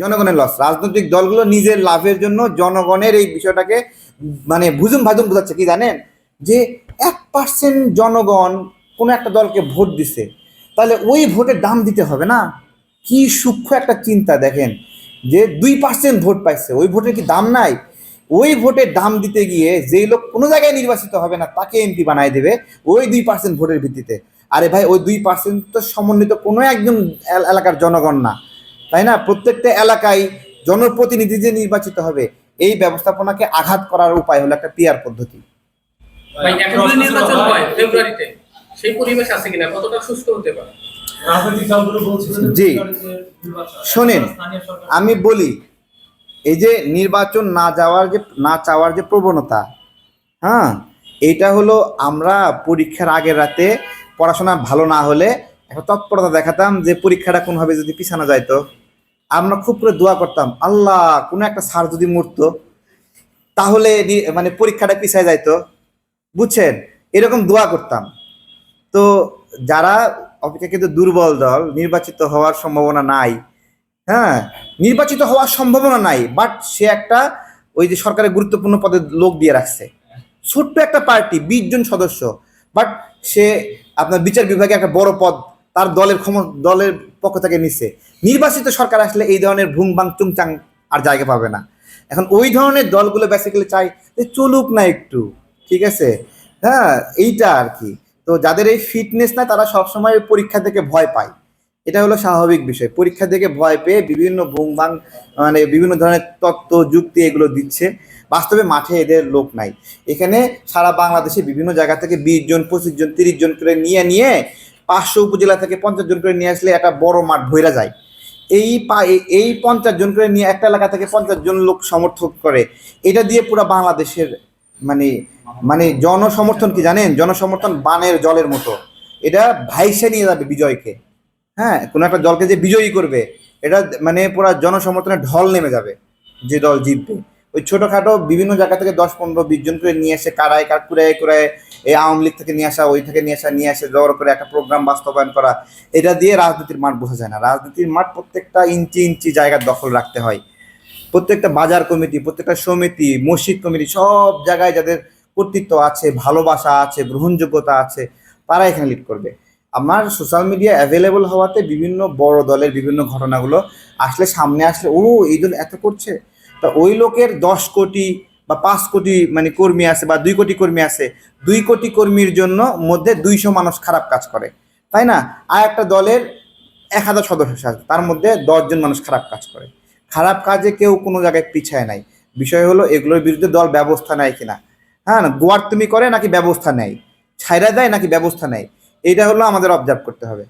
জনগণের লস রাজনৈতিক দলগুলো নিজের লাভের জন্য জনগণের এই বিষয়টাকে মানে ভুজুম ভাজুম বোঝাচ্ছে, কি জানেন? যে এক পার্সেন্ট জনগণ কোনো একটা দলকে ভোট দিছে, তাহলে ওই ভোটের দাম দিতে হবে না? কি সূক্ষ্ম একটা চিন্তা, দেখেন। যে দুই পার্সেন্ট ভোট পাইছে, ওই ভোটের কি দাম নাই? ওই ভোটের দাম দিতে গিয়ে যেই লোক কোনো জায়গায় নির্বাচিত হবে না, তাকে এমপি বানায় দেবে ওই দুই পার্সেন্ট ভোটের ভিত্তিতে। আরে ভাই, ওই দুই পার্সেন্ট তো সমন্বিত কোনো একজন এলাকার জনগণ না। তাই না? প্রত্যেকটা এলাকায় জনপ্রতিনিধি যে নির্বাচিত হবে এই ব্যবস্থাপনাকে আঘাত করার উপায় হলো একটা পিয়ার পদ্ধতি। ভাই এখন যদি নির্বাচন হয় ফেব্রুয়ারিতে সেই পরিবেশ আছে কিনা? কতটা সুস্থ হতে পারে? রাজনৈতিক দলগুলো বলছিল যে জি। শোনেন, আমি বলি এই যে নির্বাচন না যাওয়ার যে না চাওয়ার যে প্রবণতা হ্যাঁ এইটা হলো আমরা পরীক্ষার আগের রাতে পড়াশোনা ভালো না হলে একটা তৎপরতা দেখাতাম যে পরীক্ষাটা কোনোভাবে যদি পিছানো যাইতো। আমরা খুব করে দোয়া করতাম, আল্লাহ, কোনো একটা স্যার যদি মরতো, তাহলে মানে পরীক্ষাটা পিছায় যাইতো। বুঝছেন? এরকম দোয়া করতাম। তো যারা অপেক্ষাকৃত দুর্বল দল, নির্বাচিত হওয়ার সম্ভাবনা নাই। হ্যাঁ নির্বাচিত হওয়ার সম্ভাবনা নাই বাট সে একটা ওই যে সরকারের গুরুত্বপূর্ণ পদে লোক দিয়ে রাখছে। ছোট্ট একটা পার্টি, বিশ জন সদস্য বাট সে আপনার বিচার বিভাগে একটা বড় পদ, তার দলের ক্ষম দলের পক্ষ থেকে নিচ্ছে নির্বাচিত সরকার আসলে এই ধরনের ভুং বাং চুংচাং আর জায়গা পাবে না। এখন ওই ধরনের দলগুলো বেসিক্যালি চাই যে চলুক না একটু, ঠিক আছে? হ্যাঁ এইটা আর কি। তো যাদের এই ফিটনেস না তারা সবসময় পরীক্ষা থেকে ভয় পায়। এটা হলো স্বাভাবিক বিষয়। পরীক্ষা থেকে ভয় পেয়ে বিভিন্ন ভুংভাং মানে বিভিন্ন ধরনের তত্ত্ব, যুক্তি এগুলো দিচ্ছে। বাস্তবে মাঠে এদের লোক নাই। এখানে সারা বাংলাদেশে বিভিন্ন জায়গা থেকে বিশ জন, পঁচিশ জন, তিরিশ জন করে নিয়ে নিয়ে পাঁচশো উপজেলা থেকে পঞ্চাশ জন করে নিয়ে আসলে একটা বড় মাঠ ভৈরা যায়। এই এই- পঞ্চাশ জন করে নিয়ে একটা এলাকা থেকে পঞ্চাশ জন লোক সমর্থক করে, এটা দিয়ে পুরো বাংলাদেশের মানে মানে জনসমর্থন কি জানেন? জনসমর্থন বানের জলের মতো। এটা ভাইসে নিয়ে যাবে বিজয়কে। হ্যাঁ কোনো একটা দলকে যে বিজয়ী করবে, এটা মানে পুরো জনসমর্থনের ঢল নেমে যাবে, যে দল জিতবে। ওই ছোটোখাটো বিভিন্ন জায়গা থেকে দশ পনেরো বিশ জন করে নিয়ে এসে কারায় কার কুড়ায় কুড়ায় এই আওয়ামী লীগ থেকে নিয়ে আসা, ওই থেকে নিয়ে আসা, নিয়ে আসে জড়ো করে একটা প্রোগ্রাম বাস্তবায়ন করা, এটা দিয়ে রাজনীতির মাঠ বোঝা যায় না। রাজনীতির মাঠ প্রত্যেকটা ইঞ্চি ইঞ্চি জায়গার দখল রাখতে হয়। প্রত্যেকটা বাজার কমিটি, প্রত্যেকটা সমিতি, মসজিদ কমিটি, সব জায়গায় যাদের কর্তৃত্ব আছে, ভালোবাসা আছে, গ্রহণযোগ্যতা আছে, তারা এখানে লিড করবে। আমার সোশ্যাল মিডিয়া অ্যাভেলেবল হওয়াতে বিভিন্ন বড় দলের বিভিন্ন ঘটনাগুলো আসলে সামনে আসলে, ও, এই দল এত করছে? তা ওই লোকের দশ কোটি বা পাঁচ কোটি মানে কর্মী আছে বা দুই কোটি কর্মী আছে, দুই কোটি কর্মীর জন্য মধ্যে দুইশো মানুষ খারাপ কাজ করে। তাই না? আর একটা দলের এক হাজার সদস্য আছে, তার মধ্যে দশজন মানুষ খারাপ কাজ করে। খারাপ কাজে কেউ কোনো জায়গায় পিছায় নাই। বিষয় হলো, এগুলোর বিরুদ্ধে দল ব্যবস্থা নেয় কিনা? হ্যাঁ না গোয়ার তুমি করে নাকি ব্যবস্থা নেয়? ছাইরা দেয় নাকি ব্যবস্থা নেয়? এইটা হলো আমাদের অবজার্ভ করতে হবে।